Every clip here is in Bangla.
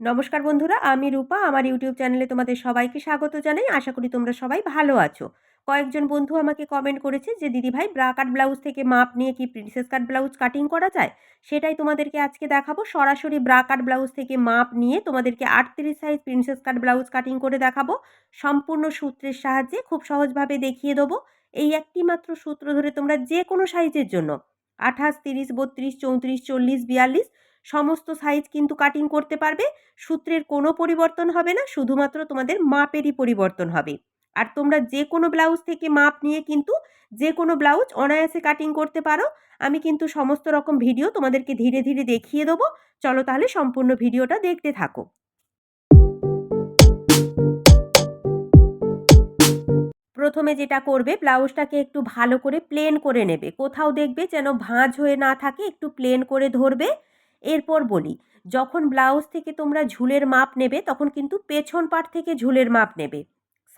নমস্কার বন্ধুরা, আমি রূপা। আমার ইউটিউব চ্যানেলে তোমাদের সবাইকে স্বাগত জানাই। আশা করি তোমরা সবাই ভালো আছো। কয়েকজন বন্ধু আমাকে কমেন্ট করেছে যে, দিদি ভাই ব্রা কাট ব্লাউজ থেকে মাপ নিয়ে কি প্রিন্সেস কাট ব্লাউজ কাটিং করা যায়? সেটাই তোমাদেরকে আজকে দেখাবো। সরাসরি ব্রা কাট ব্লাউজ থেকে মাপ নিয়ে তোমাদেরকে আটত্রিশ size princess cut blouse cutting করে দেখাবো। সম্পূর্ণ সূত্রের সাহায্যে খুব সহজভাবে দেখিয়ে দেবো। এই একটি মাত্র সূত্র ধরে তোমরা যে কোনো সাইজের জন্য, আঠাশ, তিরিশ, বত্রিশ, চৌত্রিশ, চল্লিশ, বিয়াল্লিশ সমস্ত সাইজ কিন্তু কাটিং করতে পারবে, সূত্রের কোনো পরিবর্তন হবে না, শুধুমাত্র তোমাদের মাপেরই পরিবর্তন হবে। আর তোমরা যে কোনো ব্লাউজ থেকে মাপ নিয়ে কিন্তু যে কোনো ব্লাউজ অনায়াসে কাটিং করতে পারো। আমি কিন্তু সমস্ত রকম ভিডিও তোমাদেরকে ধীরে ধীরে দেখিয়ে দেবো। চলো তাহলে সম্পূর্ণ ভিডিওটা দেখতে থাকো। প্রথমে যেটা করবে ব্লাউজটাকে একটু ভালো করে প্লেন করে নেবে। কোথাও দেখবে যেন ভাঁজ হয়ে না থাকে, একটু প্লেন করে ধরবে। এরপর বলি, যখন ব্লাউজ থেকে তোমরা ঝুলের মাপ নেবে, তখন কিন্তু পেছন পাট থেকে ঝুলের মাপ নেবে।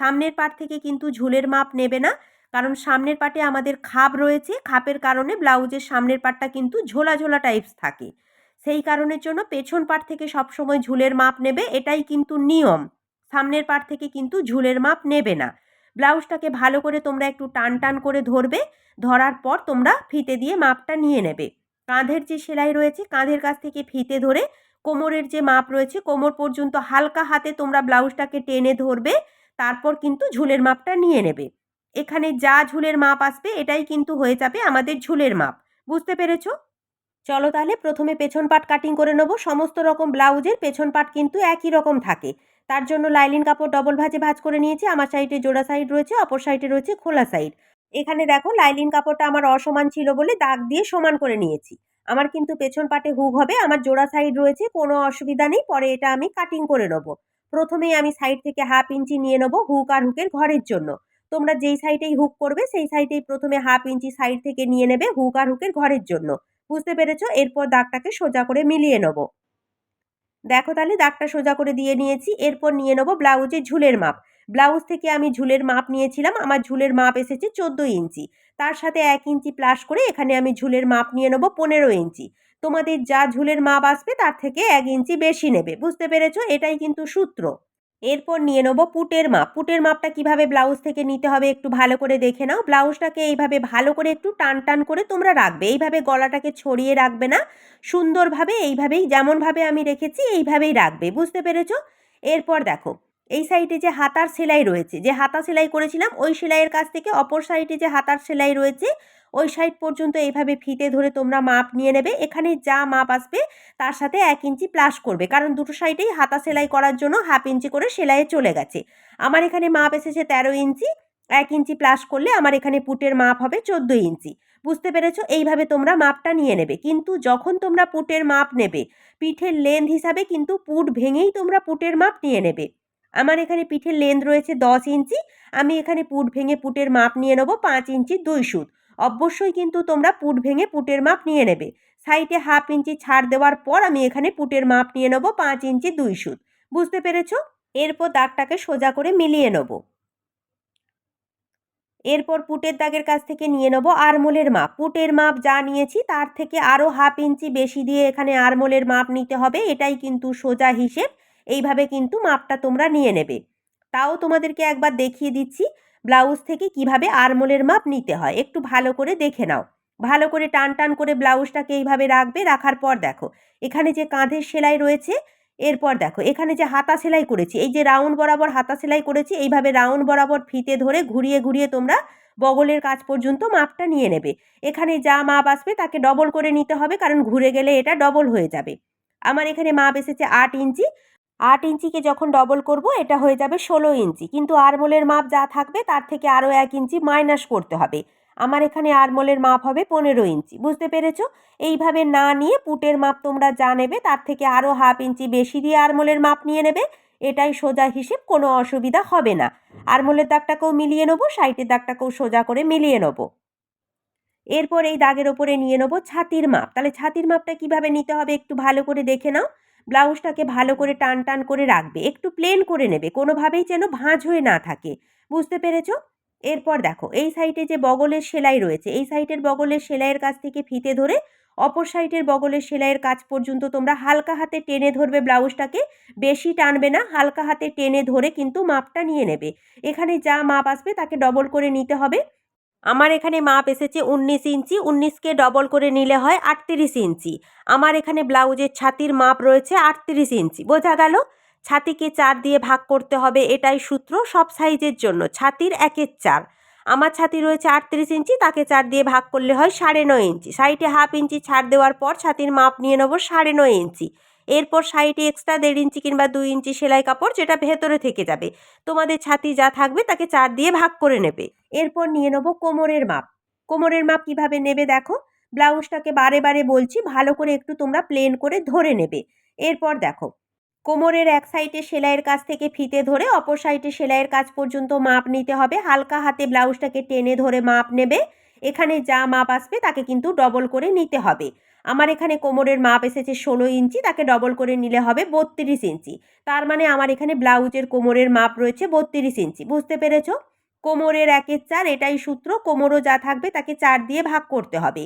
সামনের পাট থেকে কিন্তু ঝুলের মাপ নেবে না, কারণ সামনের পাটে আমাদের খাপ রয়েছে, খাপের কারণে ব্লাউজের সামনের পাটটা কিন্তু ঝোলা ঝোলা টাইপস থাকে। সেই কারণের জন্য পেছন পাট থেকে সবসময় ঝুলের মাপ নেবে, এটাই কিন্তু নিয়ম। সামনের পাট থেকে কিন্তু ঝুলের মাপ নেবে না। ব্লাউজটাকে ভালো করে তোমরা একটু টান টান করে ধরবে, ধরার পর তোমরা ফিতে দিয়ে মাপটা নিয়ে নেবে। কাঁধের যে সেলাই রয়েছে, কাঁধের কাছ থেকে ফিতে ধরে কোমরের যে মাপ রয়েছে, কোমর পর্যন্ত হালকা হাতে তোমরা ব্লাউজটাকে টেনে ধরবে, তারপর কিন্তু ঝুলের মাপটা নিয়ে নেবে। এখানে যা ঝুলের মাপ আসবে, এটাই কিন্তু হয়ে যাবে আমাদের ঝুলের মাপ। বুঝতে পেরেছ? চলো তাহলে প্রথমে পেছন পাট কাটিং করে নেব। সমস্ত রকম ব্লাউজের পেছন পাট কিন্তু একই রকম থাকে। তার জন্য লাইলিন কাপড় ডবল ভাজে ভাজ করে নিয়েছি। আমার সাইডে জোড়া সাইড রয়েছে, অপর সাইডে রয়েছে খোলা সাইড এখানে দেখো লাইলিন কাপড়টা আমার অসমান ছিল বলে দাগ দিয়ে সমান করে নিয়েছি। আমার কিন্তু পেছন পাটে হুক হবে, আমার জোড়া সাইড রয়েছে, কোনো অসুবিধা নেই, পরে এটা আমি কাটিং করে নেব। প্রথমেই আমি সাইড থেকে হাফ ইঞ্চি নিয়ে নেব হুক আর হুকের ঘরের জন্য। তোমরা যেই সাইডেই হুক করবে, সেই সাইডেই প্রথমে হাফ ইঞ্চি সাইড থেকে নিয়ে নেবে হুক আর হুকের ঘরের জন্য। বুঝতে পেরেছ? এরপর দাগটাকে সোজা করে মিলিয়ে নেব। দেখো তাহলে দাগটা সোজা করে দিয়ে নিয়েছি, এরপর নিয়ে নেব ব্লাউজের ঝুলের মাপ। ব্লাউজ থেকে আমি ঝুলের মাপ নিয়েছিলাম, আমার ঝুলের মাপ এসেছে চোদ্দ ইঞ্চি। তার সাথে এক ইঞ্চি প্লাস করে এখানে আমি ঝুলের মাপ নিয়ে নেব পনেরো ইঞ্চি। তোমাদের যা ঝুলের মাপ আসবে তার থেকে এক ইঞ্চি বেশি নেবে, বুঝতে পেরেছ? এটাই কিন্তু সূত্র। এরপর নিয়ে নেব পুটের মাপ। পুটের মাপটা কীভাবে ব্লাউজ থেকে নিতে হবে একটু ভালো করে দেখে নাও। ব্লাউজটাকে এইভাবে ভালো করে একটু টান টান করে তোমরা রাখবে। এইভাবে গলাটাকে ছড়িয়ে রাখবে না। সুন্দরভাবে এইভাবেই, যেমনভাবে আমি রেখেছি, এইভাবেই রাখবে, বুঝতে পেরেছ? এরপর দেখো এই সাইডে যে হাতার সেলাই রয়েছে, যে হাতা সেলাই করেছিলাম, ওই সেলাইয়ের কাছ থেকে অপর সাইডে যে হাতার সেলাই রয়েছে, ওই সাইড পর্যন্ত এইভাবে ফিতে ধরে তোমরা মাপ নিয়ে নেবে। এখানে যা মাপ আসবে, তার সাথে এক ইঞ্চি প্লাস করবে। কারণ দুটো সাইডেই হাতা সেলাই করার জন্য হাফ ইঞ্চি করে সেলাইয়ে চলে গেছে। আমার এখানে মাপ এসেছে তেরো ইঞ্চি, এক ইঞ্চি প্লাস করলে আমার এখানে পুটের মাপ হবে চোদ্দ ইঞ্চি। বুঝতে পেরেছ? এইভাবে তোমরা মাপটা নিয়ে নেবে। কিন্তু যখন তোমরা পুটের মাপ নেবে, পিঠের লেন্থ হিসাবে কিন্তু পুট ভেঙেই তোমরা পুটের মাপ নিয়ে নেবে। আমার এখানে পিঠের লেন্থ রয়েছে দশ ইঞ্চি। আমি এখানে পুট ভেঙে পুটের মাপ নিয়ে নেব পাঁচ ইঞ্চি দুই সুত। অবশ্যই কিন্তু তোমরা পুট ভেঙে পুটের মাপ নিয়ে নেবে। সাইডে হাফ ইঞ্চি ছাড় দেওয়ার পর আমি এখানে পুটের মাপ নিয়ে নেব পাঁচ ইঞ্চি দুই সুত। বুঝতে পেরেছ? এরপর দাগটাকে সোজা করে মিলিয়ে নেব। এরপর পুটের দাগের কাছ থেকে নিয়ে নেব আরমোলের মাপ। পুটের মাপ যা নিয়েছি তার থেকে আরও হাফ ইঞ্চি বেশি দিয়ে এখানে আরমোলের মাপ নিতে হবে। এটাই কিন্তু সোজা হিসেব। এইভাবে কিন্তু মাপটা তোমরা নিয়ে নেবে। তাও তোমাদেরকে একবার দেখিয়ে দিচ্ছি, ব্লাউজ থেকে কীভাবে আরমোলের মাপ নিতে হয়। একটু ভালো করে দেখে নাও। ভালো করে টান টান করে ব্লাউজটাকে এইভাবে রাখবে, রাখার পর দেখো, এখানে যে কাঁধের সেলাই রয়েছে, এরপর দেখো, এখানে যে হাতা সেলাই করেছি, এই যে রাউন্ড বরাবর হাতা সেলাই করেছি, এইভাবে রাউন্ড বরাবর ফিতে ধরে ঘুরিয়ে ঘুরিয়ে তোমরা বগলের কাজ পর্যন্ত মাপটা নিয়ে নেবে। এখানে যা মাপ আসবে তাকে ডবল করে নিতে হবে, কারণ ঘুরে গেলে এটা ডবল হয়ে যাবে। আমার এখানে মাপ এসেছে আট ইঞ্চি আট ইঞ্চিকে যখন ডবল করব, এটা হয়ে যাবে ষোলো ইঞ্চি। কিন্তু আরমোলের মাপ যা থাকবে, তার থেকে আরও এক ইঞ্চি মাইনাস করতে হবে। আমার এখানে আরমোলের মাপ হবে পনেরো ইঞ্চি। বুঝতে পেরেছ? এইভাবে না নিয়ে পুটের মাপ তোমরা যা নেবে, তার থেকে আরও হাফ ইঞ্চি বেশি দিয়ে আরমোলের মাপ নিয়ে নেবে। এটাই সোজা হিসেব, কোনো অসুবিধা হবে না। আরমোলের দাগটাকেও মিলিয়ে নেব, সাইটের দাগটাকেও সোজা করে মিলিয়ে নেব। এরপর এই দাগের ওপরে নিয়ে নেব ছাতির মাপ। তাহলে ছাতির মাপটা কীভাবে নিতে হবে একটু ভালো করে দেখে নাও। ব্লাউজটাকে ভালো করে টান টান করে রাখবে, একটু প্লেন করে নেবে, কোনোভাবেই যেন ভাঁজ হয়ে না থাকে। বুঝতে পেরেছ? এরপর দেখো, এই সাইডে যে বগলের সেলাই রয়েছে, এই সাইডের বগলের সেলাইয়ের কাছ থেকে ফিতে ধরে অপর সাইডের বগলের সেলাইয়ের কাজ পর্যন্ত তোমরা হালকা হাতে টেনে ধরবে ব্লাউজটাকে, বেশি টানবে না, হালকা হাতে টেনে ধরে কিন্তু মাপটা নিয়ে নেবে। এখানে যা মাপ আসবে তাকে ডবল করে নিতে হবে। আমার এখানে মাপ এসেছে উনিশ ইঞ্চি, উনিশকে ডবল করে নিলে হয় আটত্রিশ ইঞ্চি। আমার এখানে ব্লাউজের ছাতির মাপ রয়েছে আটত্রিশ ইঞ্চি। বোঝা গেল? ছাতিকে চার দিয়ে ভাগ করতে হবে এটাই সূত্র সব সাইজের জন্য, ছাতির একের চার। আমার ছাতি রয়েছে আটত্রিশ ইঞ্চি, তাকে চার দিয়ে ভাগ করলে হয় সাড়ে নয় ইঞ্চি। সাইডে হাফ ইঞ্চি ছাড় দেওয়ার পর ছাতির মাপ নিয়ে নেব সাড়ে নয় ইঞ্চি। এরপর সাইডে এক্সট্রা দেড় ইঞ্চি কিংবা দুই ইঞ্চি সেলাই কাপড় যেটা ভেতরে থেকে যাবে। তোমাদের ছাতি যা থাকবে তাকে চার দিয়ে ভাগ করে নেবে। এরপর নিয়ে নেব কোমরের মাপ। কোমরের মাপ কীভাবে নেবে দেখো? ব্লাউজটাকে বারে বারে বলছি, ভালো করে একটু তোমরা প্লেন করে ধরে নেবে। এরপর দেখো, কোমরের এক সাইডে সেলাইয়ের কাছ থেকে ফিতে ধরে, অপর সাইডে সেলাইয়ের কাজ পর্যন্ত মাপ নিতে হবে। হালকা হাতে ব্লাউজটাকে টেনে ধরে মাপ নেবে। এখানে যা মাপ আসবে তাকে কিন্তু ডবল করে নিতে হবে। আমার এখানে কোমরের মাপ এসেছে ষোলো ইঞ্চি, তাকে ডবল করে নিলে হবে বত্রিশ ইঞ্চি। তার মানে আমার এখানে ব্লাউজের কোমরের মাপ রয়েছে বত্রিশ ইঞ্চি। বুঝতে পেরেছ? কোমরের একের চার, এটাই সূত্র। কোমরও যা থাকবে তাকে চার দিয়ে ভাগ করতে হবে।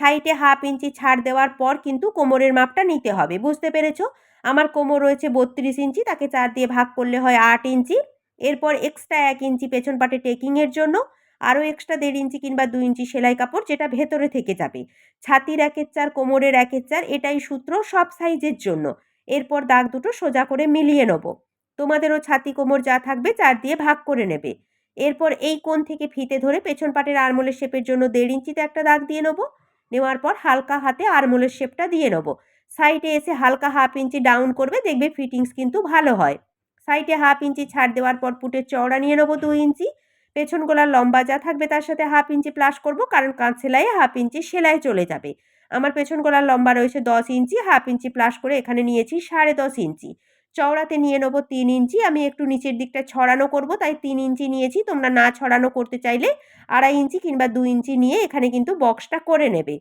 সাইডে হাফ ইঞ্চি ছাড় দেওয়ার পর কিন্তু কোমরের মাপটা নিতে হবে। বুঝতে পেরেছ? আমার কোমর রয়েছে বত্রিশ ইঞ্চি, তাকে চার দিয়ে ভাগ করলে হয় আট ইঞ্চি। এরপর এক্সট্রা এক ইঞ্চি পেছন পাটে টেকিংয়ের জন্য। আরও এক্সট্রা দেড় ইঞ্চি কিংবা দু ইঞ্চি সেলাই কাপড় যেটা ভেতরে থেকে যাবে। ছাতির একের চার, কোমরের একের চার, এটাই সূত্র সব সাইজের জন্য। এরপর দাগ দুটো সোজা করে মিলিয়ে নেব। তোমাদেরও ছাতি, কোমর যা থাকবে চার দিয়ে ভাগ করে নেবে। এরপর এই কোণ থেকে ফিতে ধরে পেছন পাটের আরমোলের শেপের জন্য দেড় ইঞ্চিতে একটা দাগ দিয়ে নেব। নেওয়ার পর হালকা হাতে আরমোলের শেপটা দিয়ে নেব। সাইডে এসে হালকা হাফ ইঞ্চি ডাউন করবে, দেখবে ফিটিংস কিন্তু ভালো হয়। সাইডে হাফ ইঞ্চি ছাড় দেওয়ার পর পুটের চওড়া নিয়ে নেব দু ইঞ্চি। পেছন গোলার লম্বা যা থাকবে তার সাথে হাফ ইঞ্চি প্লাস করব, কারণ কাঁচ সেলাইয়ে হাফ ইঞ্চি সেলাই চলে যাবে। আমার পেছন গোলার লম্বা রয়েছে দশ ইঞ্চি হাফ ইঞ্চি প্লাস করে এখানে নিয়েছি সাড়ে দশ ইঞ্চি। চওড়াতে নিয়ে নেব তিন ইঞ্চি, আমি একটু নিচের দিকটা ছড়ানো করব, তাই তিন ইঞ্চি নিয়েছি, তোমরা না ছড়ানো করতে চাইলে আড়াই ইঞ্চি কিংবা দু ইঞ্চি নিয়ে এখানে কিন্তু বক্সটা করে নেবে।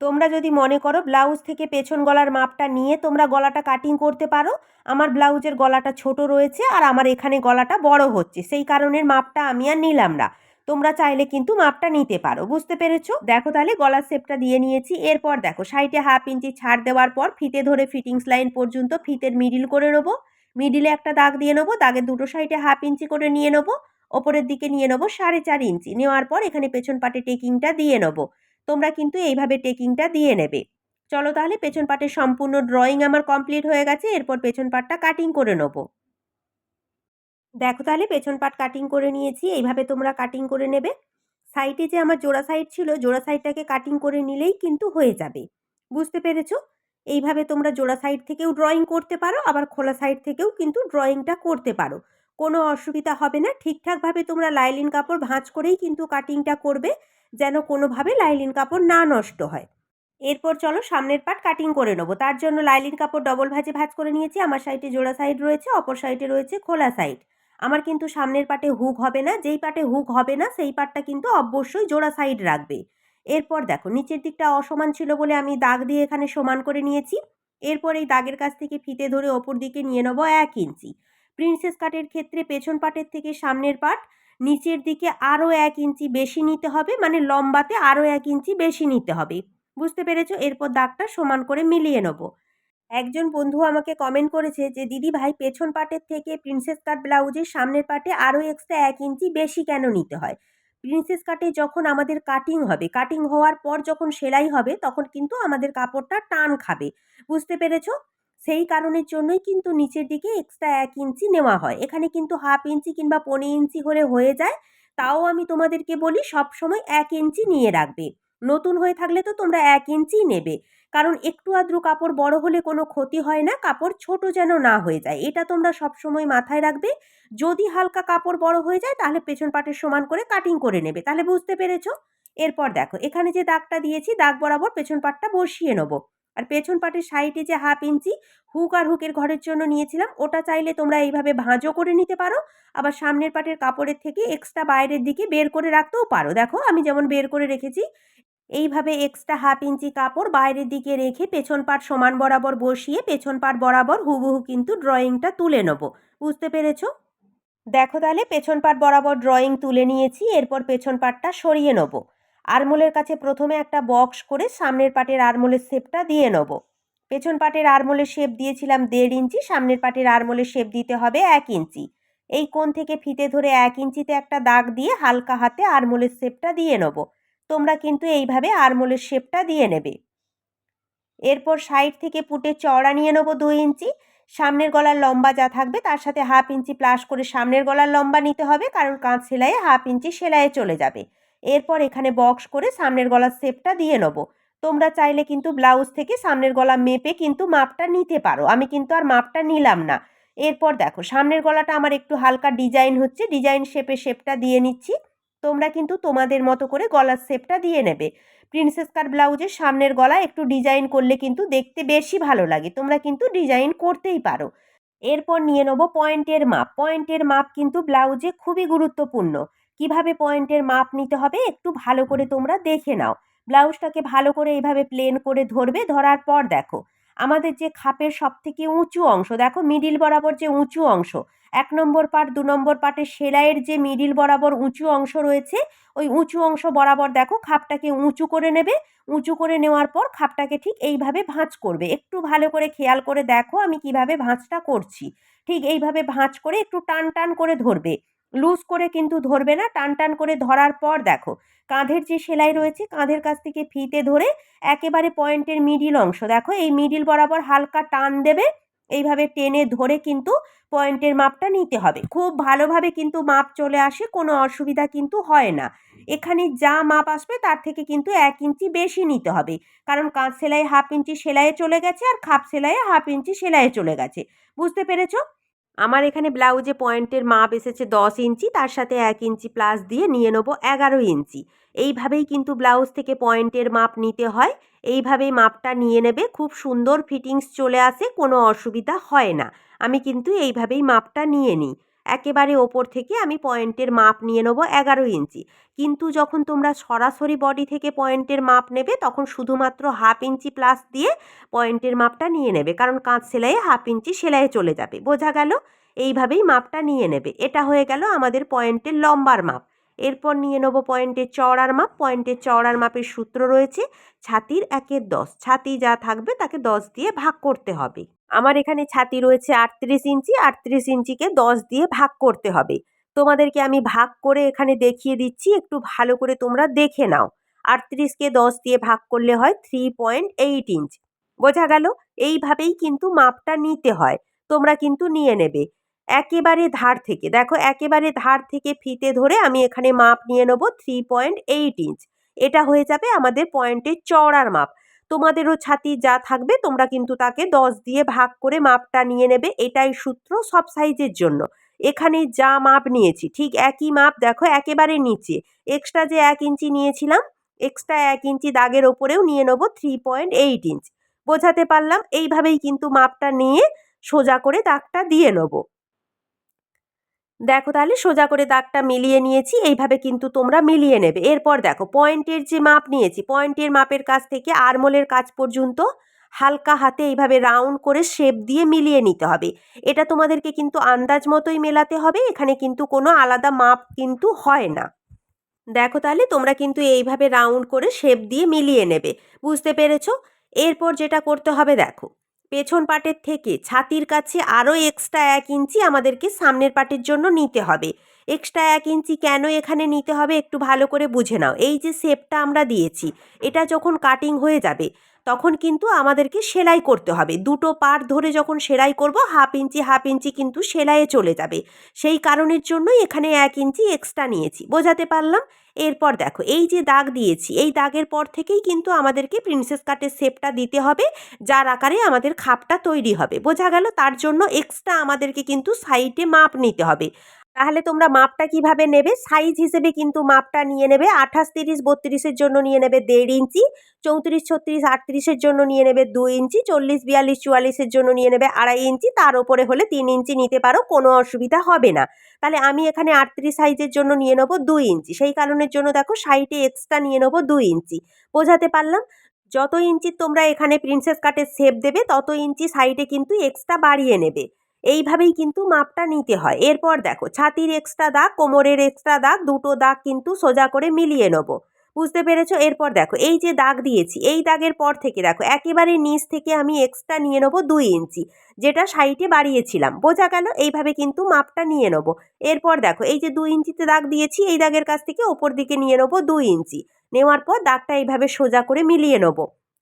তোমরা যদি মনে করো ব্লাউজ থেকে পেছন গলার মাপটা নিয়ে তোমরা গলাটা কাটিং করতে পারো, আমার ব্লাউজের গলাটা ছোট রয়েছে আর আমার এখানে গলাটা বড় হচ্ছে, সেই কারণের মাপটা আমি আর নিলাম না। তোমরা চাইলে কিন্তু মাপটা নিতে পারো, বুঝতে পেরেছ? দেখো তাহলে গলার শেপটা দিয়ে নিয়েছি, এরপর দেখো সাইডে হাফ ইঞ্চি ছাড় দেওয়ার পর ফিতে ধরে ফিটিংস লাইন পর্যন্ত ফিতের মিডিল করে নেব মিডিলে একটা দাগ দিয়ে নেব, দাগের দুটো সাইডে হাফ ইঞ্চি করে নিয়ে নেব, ওপরের দিকে নিয়ে নেব সাড়ে চার ইঞ্চি নেওয়ার পর এখানে পেছন পাটে টেকিংটা দিয়ে নেব। তোমরা কিন্তু এইভাবে টেকিংটা দিয়ে নেবে। চলো তাহলে পেছন পাটের সম্পূর্ণ ড্রয়িং আমার কমপ্লিট হয়ে গেছে, এরপর পেছন পাটটা কাটিং করে নেব। দেখো তাহলে পেছন পাট কাটিং করে নিয়েছি, এইভাবে তোমরা কাটিং করে নেবে। সাইডে যে আমার জোড়া সাইড ছিল, জোড়া সাইডটাকে কাটিং করে নিলেই কিন্তু হয়ে যাবে। বুঝতে পেরেছ? এইভাবে তোমরা জোড়া সাইড থেকেও ড্রয়িং করতে পারো, আবার খোলা সাইড থেকেও কিন্তু ড্রয়িংটা করতে পারো। কোনো অসুবিধা হবে না, ঠিকঠাকভাবে তোমরা লাইলিন কাপড় ভাঁজ করেই কিন্তু কাটিংটা করবে। যেন কোনোভাবে লাইলিন কাপড় না নষ্ট হয়। এরপর চলো সামনের পাট কাটিং করে নেব। তার জন্য লাইলিন কাপড় ডবল ভাজে ভাজ করে নিয়েছি। আমার সাইডে জোড়া সাইড রয়েছে, অপর সাইডে রয়েছে খোলা সাইড আমার কিন্তু সামনের পাটে হুক হবে না। যেই পাটে হুক হবে না, সেই পাটটা কিন্তু অবশ্যই জোড়া সাইড রাখবে। এরপর দেখো, নিচের দিকটা অসমান ছিল বলে আমি দাগ দিয়ে এখানে সমান করে নিয়েছি। এরপর এই দাগের কাছ থেকে ফিতে ধরে ওপর দিকে নিয়ে নেব এক ইঞ্চি। প্রিন্সেস কাটের ক্ষেত্রে পেছন পাটের থেকে সামনের পাট নিচের দিকে আরও এক ইঞ্চি বেশি নিতে হবে মানে লম্বাতে আরও এক ইঞ্চি বেশি নিতে হবে। বুঝতে পেরেছ? এরপর দাগটা সমান করে মিলিয়ে নেব। একজন বন্ধু আমাকে কমেন্ট করেছে যে, দিদি ভাই, পেছন পাটের থেকে প্রিন্সেস কাট ব্লাউজের সামনের পাটে আরও এক্সট্রা এক ইঞ্চি বেশি কেন নিতে হয়? প্রিন্সেস কাটে যখন আমাদের কাটিং হবে কাটিং হওয়ার পর যখন সেলাই হবে, তখন কিন্তু আমাদের কাপড়টা টান খাবে। বুঝতে পেরেছ? সেই কারণের জন্যই কিন্তু নিচের দিকে এক্সট্রা এক ইঞ্চি নেওয়া হয়। এখানে কিন্তু হাফ ইঞ্চি কিংবা পনেরো ইঞ্চি হলে হয়ে যায়। তাও আমি তোমাদেরকে বলি সব সময় এক ইঞ্চি নিয়ে রাখবে। নতুন হয়ে থাকলে তো তোমরা এক ইঞ্চি নেবে। কারণ একটু আদ্রু কাপড় বড় হলে কোনো ক্ষতি হয় না, কাপড় ছোট যেন না হয়ে যায়। এটা তোমরা সব সময় মাথায় রাখবে। যদি হালকা কাপড় বড় হয়ে যায়, তাহলে পেছন পাটের সমান করে কাটিং করে নেবে। তাহলে বুঝতে পেরেছ? এরপর দেখো, এখানে যে দাগটা দিয়েছি, দাগ বরাবর পেছন পাটটা বসিয়ে নেব। আর পেছন পাটের সাইডে যে হাফ ইঞ্চি হুক আর হুকের ঘরের জন্য নিয়েছিলাম, ওটা চাইলে তোমরা এইভাবে ভাঁজও করে নিতে পারো। আবার সামনের পাটের কাপড়ের থেকে এক্সট্রা বাইরের দিকে বের করে রাখতেও পারো। দেখো, আমি যেমন বের করে রেখেছি, এইভাবে এক্সট্রা হাফ ইঞ্চি কাপড় বাইরের দিকে রেখে পেছন পাট সমান বরাবর বসিয়ে পেছন পাট বরাবর হুবহু কিন্তু ড্রয়িংটা তুলে নেব। বুঝতে পেরেছ? দেখো তাহলে, পেছন পাট বরাবর ড্রয়িং তুলে নিয়েছি, এরপর পেছন পাটটা সরিয়ে নেব। আরমোলের কাছে প্রথমে একটা বক্স করে সামনের পাটের আরমোলের শেপটা দিয়ে নেব। পেছন পাটের আরমোলের শেপ দিয়েছিলাম দেড় ইঞ্চি, সামনের পাটের আরমোলের শেপ দিতে হবে এক ইঞ্চি। এই কোণ থেকে ফিতে ধরে এক ইঞ্চিতে একটা দাগ দিয়ে হালকা হাতে আরমোলের শেপটা দিয়ে নেব। তোমরা কিন্তু এইভাবে আরমোলের শেপটা দিয়ে নেবে। এরপর সাইড থেকে পুটে চওড়া নিয়ে নেব দুই ইঞ্চি। সামনের গলার লম্বা যা থাকবে তার সাথে হাফ ইঞ্চি প্লাস করে সামনের গলার লম্বা নিতে হবে, কারণ কাঁচ সেলাইয়ে হাফ ইঞ্চি সেলাইয়ে চলে যাবে। এরপর এখানে বক্স করে সামনের গলার শেপটা দিয়ে নেব। তোমরা চাইলে কিন্তু ব্লাউজ থেকে সামনের গলা মেপে কিন্তু মাপটা নিতে পারো। আমি কিন্তু আর মাপটা নিলাম না। এরপর দেখো, সামনের গলাটা আমার একটু হালকা ডিজাইন হচ্ছে। ডিজাইন শেপে শেপটা দিয়ে নিচ্ছি। তোমরা কিন্তু তোমাদের মতো করে গলার শেপটা দিয়ে নেবে। প্রিন্সেস কাট ব্লাউজের সামনের গলা একটু ডিজাইন করলে কিন্তু দেখতে বেশি ভালো লাগে। তোমরা কিন্তু ডিজাইন করতেই পারো। এরপর নিয়ে নেব পয়েন্টের মাপ। পয়েন্টের মাপ কিন্তু ব্লাউজে খুবই গুরুত্বপূর্ণ। কীভাবে পয়েন্টের মাপ নিতে হবে একটু ভালো করে তোমরা দেখে নাও। ব্লাউজটাকে ভালো করে এইভাবে প্লেন করে ধরবে, ধরার পর দেখো, আমাদের যে খাপের সব থেকে উঁচু অংশ, দেখো মিডিল বরাবর যে উঁচু অংশ, এক নম্বর পাট দু নম্বর পাটের সেলাইয়ের যে মিডিল বরাবর উঁচু অংশ রয়েছে, ওই উঁচু অংশ বরাবর দেখো খাপটাকে উঁচু করে নেবে, উঁচু করে নেওয়ার পর খাপটাকে ঠিক এইভাবে ভাঁজ করবে। একটু ভালো করে খেয়াল করে দেখো আমি কীভাবে ভাঁজটা করছি। ঠিক এইভাবে ভাঁজ করে একটু টান টান করে ধরবে। লুজ করে কিন্তু ধরবে না টান টান করে ধরার পর দেখো, কাঁধের যে সেলাই রয়েছে কাঁধের কাছ থেকে ফিতে ধরে একেবারে পয়েন্টের মিডিল অংশ, দেখো এই মিডিল বরাবর হালকা টান দেবে, এইভাবে টেনে ধরে কিন্তু পয়েন্টের মাপটা নিতে হবে। খুব ভালোভাবে কিন্তু মাপ চলে আসে, কোনো অসুবিধা কিন্তু হয় না। এখানে যা মাপ আসবে তার থেকে কিন্তু এক ইঞ্চি বেশি নিতে হবে, কারণ কাঁচ সেলাই হাফ ইঞ্চি সেলাইয়ে চলে গেছে আর খাপ সেলাইয়ে হাফ ইঞ্চি সেলাইয়ে চলে গেছে। বুঝতে পেরেছ? আমার এখানে ব্লাউজে পয়েন্টের মাপ এসেছে দশ ইঞ্চি, তার সাথে এক ইঞ্চি প্লাস দিয়ে নিয়ে নেব এগারো ইঞ্চি। এইভাবেই কিন্তু ব্লাউজ থেকে পয়েন্টের মাপ নিতে হয়। এইভাবেই মাপটা নিয়ে নেবে, খুব সুন্দর ফিটিংস চলে আসে, কোনো অসুবিধা হয় না। আমি কিন্তু এইভাবেই মাপটা নিয়ে নিই। একেবারে ওপর থেকে আমি পয়েন্টের মাপ নিয়ে নেব এগারো ইঞ্চি। কিন্তু যখন তোমরা সরাসরি বডি থেকে পয়েন্টের মাপ নেবে, তখন শুধুমাত্র হাফ ইঞ্চি প্লাস দিয়ে পয়েন্টের মাপটা নিয়ে নেবে। কারণ কাঁচ সেলাইয়ে হাফ ইঞ্চি সেলাইয়ে চলে যাবে। বোঝা গেল? এইভাবেই মাপটা নিয়ে নেবে। এটা হয়ে গেল আমাদের পয়েন্টের লম্বার মাপ। এরপর নিয়ে নেব পয়েন্টের চওড়ার মাপ। পয়েন্টের চওড়ার মাপের সূত্র রয়েছে, ছাতির একের দশ। ছাতি যা থাকবে তাকে দশ দিয়ে ভাগ করতে হবে। আমার এখানে ছাতি রয়েছে আটত্রিশ ইঞ্চি, আটত্রিশ ইঞ্চিকে দশ দিয়ে ভাগ করতে হবে। তোমাদেরকে আমি ভাগ করে এখানে দেখিয়ে দিচ্ছি, একটু ভালো করে তোমরা দেখে নাও। আটত্রিশকে দশ দিয়ে ভাগ করলে হয় থ্রি পয়েন্ট এইট ইঞ্চ বোঝা গেল? এইভাবেই কিন্তু মাপটা নিতে হয়। তোমরা কিন্তু নিয়ে নেবে। একেবারে ধার থেকে। দেখো, একেবারে ধার থেকে ফিতে ধরে আমি এখানে মাপ নিয়ে নেব থ্রি পয়েন্ট এইট ইঞ্চ এটা হয়ে যাবে আমাদের পয়েন্টের চওড়ার মাপ। তোমাদেরও ছাতি যা থাকবে, তোমরা কিন্তু তাকে দশ দিয়ে ভাগ করে মাপটা নিয়ে নেবে। এটাই সূত্র সব সাইজের জন্য। এখানে যা মাপ নিয়েছি, ঠিক একই মাপ, দেখো, একেবারে নিচে। এক্সট্রা যে এক ইঞ্চি নিয়েছিলাম এক্সট্রা এক ইঞ্চি দাগের ওপরেও নিয়ে নেব থ্রি পয়েন্ট এইট ইঞ্চ বোঝাতে পারলাম? এইভাবেই কিন্তু মাপটা নিয়ে সোজা করে দাগটা দিয়ে নেব। দেখো তাহলে সোজা করে দাগটা মিলিয়ে নিয়েছি, এইভাবে কিন্তু তোমরা মিলিয়ে নেবে। এরপর দেখো, পয়েন্টের যে মাপ নিয়েছি, পয়েন্টের মাপের কাছ থেকে আরমোলের কাজ পর্যন্ত হালকা হাতে এইভাবে রাউন্ড করে শেপ দিয়ে মিলিয়ে নিতে হবে। এটা তোমাদেরকে কিন্তু আন্দাজ মতোই মেলাতে হবে, এখানে কিন্তু কোনো আলাদা মাপ কিন্তু হয় না। দেখো তাহলে, তোমরা কিন্তু এইভাবে রাউন্ড করে শেপ দিয়ে মিলিয়ে নেবে। বুঝতে পেরেছ? এরপর যেটা করতে হবে, দেখো। পেছন পাটের থেকে ছাতির কাছে আরও এক্সট্রা এক ইঞ্চি আমাদেরকে সামনের পাটের জন্য নিতে হবে। এক্সট্রা এক ইঞ্চি কেন এখানে নিতে হবে একটু ভালো করে বুঝে নাও। এই যে শেপটা আমরা দিয়েছি, এটা যখন কাটিং হয়ে যাবে, তখন কিন্তু আমাদেরকে সেলাই করতে হবে। দুটো পার ধরে যখন সেলাই করব হাফ ইঞ্চি হাফ ইঞ্চি কিন্তু সেলাইয়ে চলে যাবে। সেই কারণের জন্যই এখানে এক ইঞ্চি এক্সট্রা নিয়েছি। বোঝাতে পারলাম? এরপর দেখো, এই যে দাগ দিয়েছি, এই দাগের পর থেকেই কিন্তু আমাদেরকে প্রিন্সেস কাটের শেপটা দিতে হবে, যার আকারে আমাদের খাপটা তৈরি হবে। বোঝা গেল? তার জন্য এক্সট্রা আমাদেরকে কিন্তু সাইডে মাপ নিতে হবে। তাহলে তোমরা মাপটা কীভাবে নেবে? সাইজ হিসেবে কিন্তু মাপটা নিয়ে নেবে। আঠাশ, তিরিশ, বত্রিশের জন্য নিয়ে নেবে দেড় ইঞ্চি, চৌত্রিশ, ছত্রিশ, আটত্রিশের জন্য নিয়ে নেবে দু ইঞ্চি, চল্লিশ, বিয়াল্লিশ, চুয়াল্লিশের জন্য নিয়ে নেবে আড়াই ইঞ্চি। তার ওপরে হলে তিন ইঞ্চি নিতে পারো, কোনো অসুবিধা হবে না। তাহলে আমি এখানে আটত্রিশ সাইজের জন্য নিয়ে নেব দুই ইঞ্চি। সেই কারণের জন্য দেখো সাইডে এক্সট্রা নিয়ে নেব দুই ইঞ্চি। বোঝাতে পারলাম? যত ইঞ্চি তোমরা এখানে প্রিন্সেস কাটের শেপ দেবে, তত ইঞ্চি সাইডে কিন্তু এক্সট্রা বাড়িয়ে নেবে। এইভাবেই কিন্তু মাপটা নিতে হয়। এরপর দেখো, ছাতির এক্সট্রা দাগ, কোমরের এক্সট্রা দাগ, দুটো দাগ কিন্তু সোজা করে মিলিয়ে নেব। বুঝতে পেরেছ? এরপর দেখো, এই যে দাগ দিয়েছি, এই দাগের পর থেকে দেখো, একেবারে নিচ থেকে আমি এক্সট্রা নিয়ে নেব দুই ইঞ্চি, যেটা সাইডে বাড়িয়েছিলাম। বোঝা গেল? এইভাবে কিন্তু মাপটা নিয়ে নেব। এরপর দেখো, এই যে দুই ইঞ্চিতে দাগ দিয়েছি, এই দাগের কাছ থেকে ওপর দিকে নিয়ে নেব দুই ইঞ্চি। নেওয়ার পর দাগটা এইভাবে সোজা করে মিলিয়ে নেব।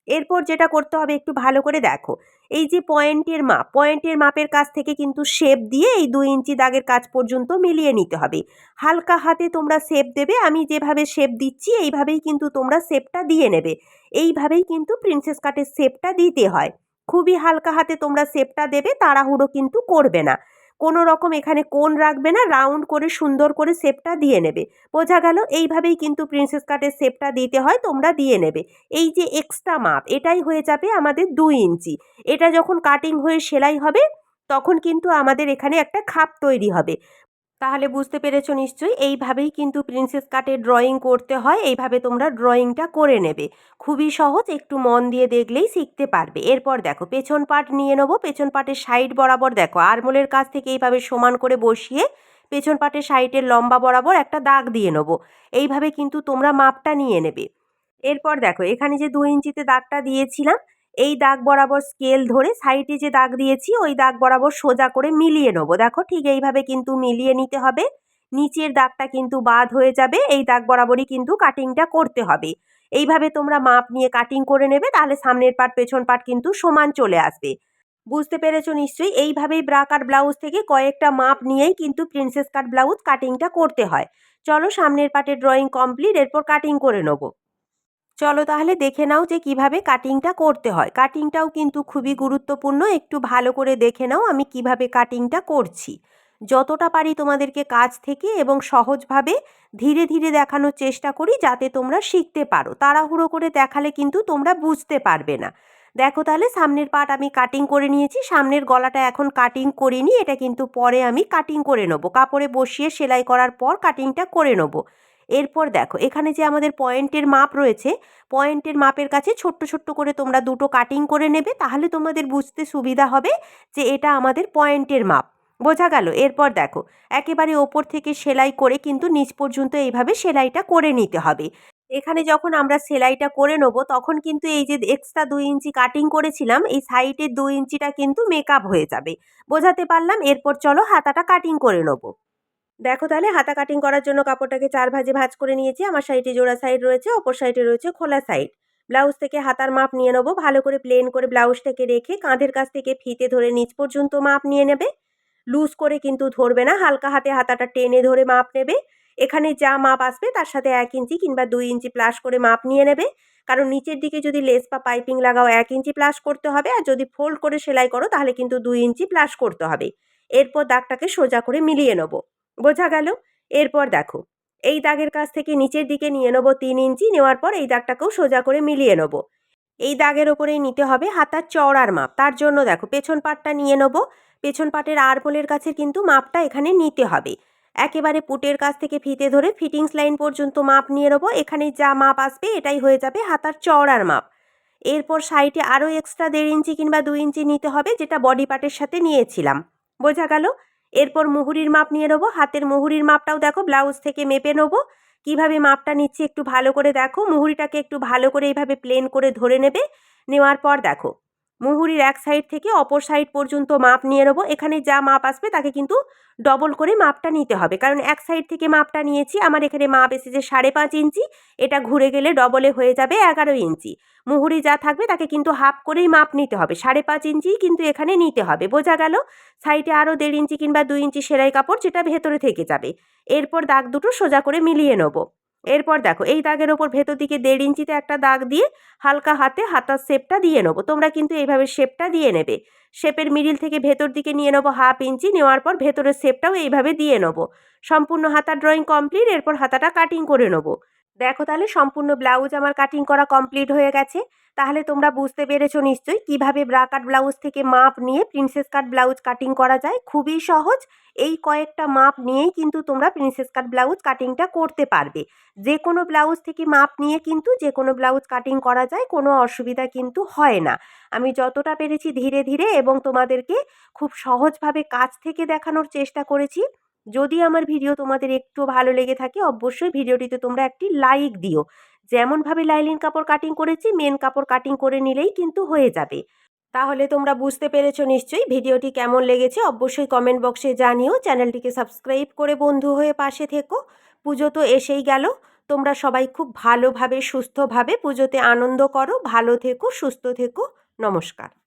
এরপর যেটা করতে হবে একটু ভালো করে দেখো। এই যে পয়েন্টের মাপ পয়েন্টের মাপের কাছ থেকে কিন্তু শেপ দিয়ে এই দুই ইঞ্চি দাগের কাজ পর্যন্ত মিলিয়ে নিতে হবে। হালকা হাতে তোমরা শেপ দেবে, আমি যেভাবে শেপ দিচ্ছি, এইভাবেই কিন্তু তোমরা শেপটা দিয়ে নেবে। এইভাবেই কিন্তু প্রিন্সেস কাটের শেপটা দিতে হয়। খুবই হালকা হাতে তোমরা শেপটা দেবে, তাড়াহুড়ো কিন্তু করবে না। কোনো রকম এখানে কোন রাখবে না, রাউন্ড করে সুন্দর করে শেপটা দিয়ে নেবে। বোঝা গেল? এইভাবেই কিন্তু প্রিন্সেস কাটের শেপটা দিতে হয়, তোমরা দিয়ে নেবে। এই যে এক্সট্রা মাপ, এটাই হয়ে যাবে আমাদের দুই ইঞ্চি। এটা যখন কাটিং হয়ে সেলাই হবে, তখন কিন্তু আমাদের এখানে একটা খাপ তৈরি হবে। তাহলে বুঝতে পেরেছ নিশ্চয়ই, এইভাবেই কিন্তু প্রিন্সেস কাটের ড্রয়িং করতে হয়, এইভাবে তোমরা ড্রয়িংটা করে নেবে। খুবই সহজ, একটু মন দিয়ে দেখলেই শিখতে পারবে। এরপর দেখো, পেছন পাট নিয়ে নেব, পেছন পাটের সাইড বরাবর দেখো, আরমোলের কাছ থেকে এইভাবে সমান করে বসিয়ে পেছন পাটের সাইডের লম্বা বরাবর একটা দাগ দিয়ে নেব। এইভাবে কিন্তু তোমরা মাপটা নিয়ে নেবে। এরপর দেখো, এখানে যে দু ইঞ্চিতে দাগটা দিয়েছিলাম এই দাগ বরাবর স্কেল ধরে সাইডে যে দাগ দিয়েছি, ওই দাগ বরাবর সোজা করে মিলিয়ে নেব। দেখো ঠিক এইভাবে কিন্তু মিলিয়ে নিতে হবে। নিচের দাগটা কিন্তু বাদ হয়ে যাবে, এই দাগ বরাবরই কিন্তু কাটিংটা করতে হবে। এইভাবে তোমরা মাপ নিয়ে কাটিং করে নেবে, তাহলে সামনের পাট, পেছন পাট কিন্তু সমান চলে আসবে। বুঝতে পেরেছ নিশ্চয়ই? এইভাবেই ব্রা কাট ব্লাউজ থেকে কয়েকটা মাপ নিয়েই কিন্তু প্রিন্সেস কাট ব্লাউজ কাটিংটা করতে হয়। চলো সামনের পাটের ড্রয়িং কমপ্লিট এরপর কাটিং করে নেব। চলো তাহলে দেখে নাও যে কীভাবে কাটিংটা করতে হয়। কাটিংটাও কিন্তু খুবই গুরুত্বপূর্ণ। একটু ভালো করে দেখে নাও আমি কীভাবে কাটিংটা করছি। যতটা পারি তোমাদেরকে কাজ থেকে এবং সহজভাবে ধীরে ধীরে দেখানোর চেষ্টা করি যাতে তোমরা শিখতে পারো। তাড়াহুড়ো করে দেখালে কিন্তু তোমরা বুঝতে পারবে না। দেখো তাহলে সামনের পাট আমি কাটিং করে নিয়েছি। সামনের গলাটা এখন কাটিং করিনি। এটা কিন্তু পরে আমি কাটিং করে নেব। কাপড়ে বসিয়ে সেলাই করার পর কাটিংটা করে নেব। এরপর দেখো, এখানে যে আমাদের পয়েন্টের মাপ রয়েছে পয়েন্টের মাপের কাছে ছোট্ট ছোট্ট করে তোমরা দুটো কাটিং করে নেবে, তাহলে তোমাদের বুঝতে সুবিধা হবে যে এটা আমাদের পয়েন্টের মাপ বোঝা গেল? এরপর দেখো, একেবারে ওপর থেকে সেলাই করে কিন্তু নিচ পর্যন্ত এইভাবে সেলাইটা করে নিতে হবে। এখানে যখন আমরা সেলাইটা করে নেব, তখন কিন্তু এই যে এক্সট্রা দুই ইঞ্চি কাটিং করেছিলাম, এই সাইডের দুই ইঞ্চিটা কিন্তু মেকআপ হয়ে যাবে। বোঝাতে পারলাম? এরপর চলো হাতাটা কাটিং করে নেব। দেখো তাহলে হাতা কাটিং করার জন্য কাপড়টাকে চার ভাজে ভাজ করে নিয়েছি। আমার সাইডে জোড়া সাইড রয়েছে অপর সাইডে রয়েছে খোলা সাইড ব্লাউজ থেকে হাতার মাপ নিয়ে নেব, ভালো করে প্লেন করে ব্লাউজটাকে রেখে কাঁধের কাছ থেকে ফিতে ধরে নিচ পর্যন্ত মাপ নিয়ে নেবে। লুজ করে কিন্তু ধরবে না, হালকা হাতে হাতাটা টেনে ধরে মাপ নেবে। এখানে যা মাপ আসবে তার সাথে এক ইঞ্চি কিংবা দুই ইঞ্চি প্লাস করে মাপ নিয়ে নেবে। কারণ নিচের দিকে যদি লেস বা পাইপিং লাগাও এক ইঞ্চি প্লাস করতে হবে, আর যদি ফোল্ড করে সেলাই করো তাহলে কিন্তু দুই ইঞ্চি প্লাস করতে হবে। এরপর দাগটাকে সোজা করে মিলিয়ে নেব। বোঝা গেল? এরপর দেখো, এই দাগের কাছ থেকে নিচের দিকে নিয়ে নেব তিন ইঞ্চি, নেওয়ার পর এই দাগটাকেও সোজা করে মিলিয়ে নেব। এই দাগের ওপরেই নিতে হবে হাতার চওড়ার মাপ। তার জন্য দেখো, পেছন পাটটা নিয়ে নেব। পেছন পাটের আরপোলের কাছে কিন্তু মাপটা এখানে নিতে হবে। একেবারে পুটের কাছ থেকে ফিতে ধরে ফিটিংস লাইন পর্যন্ত মাপ নিয়ে নেব। এখানে যা মাপ আসবে এটাই হয়ে যাবে হাতার চওড়ার মাপ। এরপর সাইডে আরও এক্সট্রা দেড় ইঞ্চি কিংবা দুই ইঞ্চি নিতে হবে, যেটা বডি পার্টের সাথে নিয়েছিলাম। বোঝা গেল? এরপর মুহুরির মাপ নিয়ে নেব, হাতের মুহুরির মাপটাও দেখো, ব্লাউজ থেকে মেপে নেব। কীভাবে মাপটা নিচ্ছি একটু ভালো করে দেখো, মুহুরিটাকে একটু ভালো করে এইভাবে প্লেন করে ধরে নেবে, নেওয়ার পর দেখো। মুহুরির এক সাইড থেকে অপর সাইড পর্যন্ত মাপ নিয়ে নেব। এখানে যা মাপ আসবে তাকে কিন্তু ডবল করে মাপটা নিতে হবে। কারণ এক সাইড থেকে মাপটা নিয়েছি, আমার এখানে মাপ এসেছে সাড়ে পাঁচ ইঞ্চি, এটা ঘুরে গেলে ডবলে হয়ে যাবে এগারো ইঞ্চি। মুহুরি যা থাকবে তাকে কিন্তু হাফ করেই মাপ নিতে হবে। সাড়ে পাঁচ ইঞ্চি কিন্তু এখানে নিতে হবে। বোঝা গেল, সাইডে আরও দেড় ইঞ্চি কিংবা দুই ইঞ্চি সেলাই কাপড়, যেটা ভেতরে থেকে যাবে। এরপর দাগ দুটো সোজা করে মিলিয়ে নেব। এরপর দেখো, এই দাগের ওপর ভেতর দিকে দেড় ইঞ্চিতে একটা দাগ দিয়ে হালকা হাতে হাতার শেপটা দিয়ে নেব। তোমরা কিন্তু এইভাবে শেপটা দিয়ে নেবে। শেপের মিডিল থেকে ভেতর দিকে নিয়ে নেব হাফ ইঞ্চি, নেওয়ার পর ভেতরের শেপটাও এইভাবে দিয়ে নেব। সম্পূর্ণ হাতার ড্রয়িং কমপ্লিট এরপর হাতাটা কাটিং করে নেব। দেখো তাহলে সম্পূর্ণ ব্লাউজ আমার কাটিং করা কমপ্লিট হয়ে গেছে। তাহলে তোমরা বুঝতে পেরেছ নিশ্চয়ই কীভাবে ব্রা কাট ব্লাউজ থেকে মাপ নিয়ে প্রিন্সেস কাট ব্লাউজ কাটিং করা যায়। খুবই সহজ, এই কয়েকটা মাপ নিয়েই কিন্তু তোমরা প্রিন্সেস কাট ব্লাউজ কাটিংটা করতে পারবে। যে কোনো ব্লাউজ থেকে মাপ নিয়ে কিন্তু যে কোনো ব্লাউজ কাটিং করা যায়, কোনো অসুবিধা কিন্তু হয় না। আমি যতটা পেরেছি ধীরে ধীরে এবং তোমাদেরকে খুব সহজভাবে কাছ থেকে দেখানোর চেষ্টা করেছি। যদি আমার ভিডিও তোমাদের একটু ভালো লেগে থাকে, অবশ্যই ভিডিওটিতে তোমরা একটি লাইক দিও। যেমনভাবে লাইলিন কাপড় কাটিং করেছি মেন কাপড় কাটিং করে নিলেই কিন্তু হয়ে যাবে। তাহলে তোমরা বুঝতে পেরেছ নিশ্চয়ই ভিডিওটি কেমন লেগেছে। অবশ্যই কমেন্ট বক্সে জানিও, চ্যানেলটিকে সাবস্ক্রাইব করে বন্ধু হয়ে পাশে থেকো। পুজো তো এসেই গেল। তোমরা সবাই খুব ভালোভাবে, সুস্থভাবে পুজোতে আনন্দ করো। ভালো থেকো, সুস্থ থেকো। নমস্কার।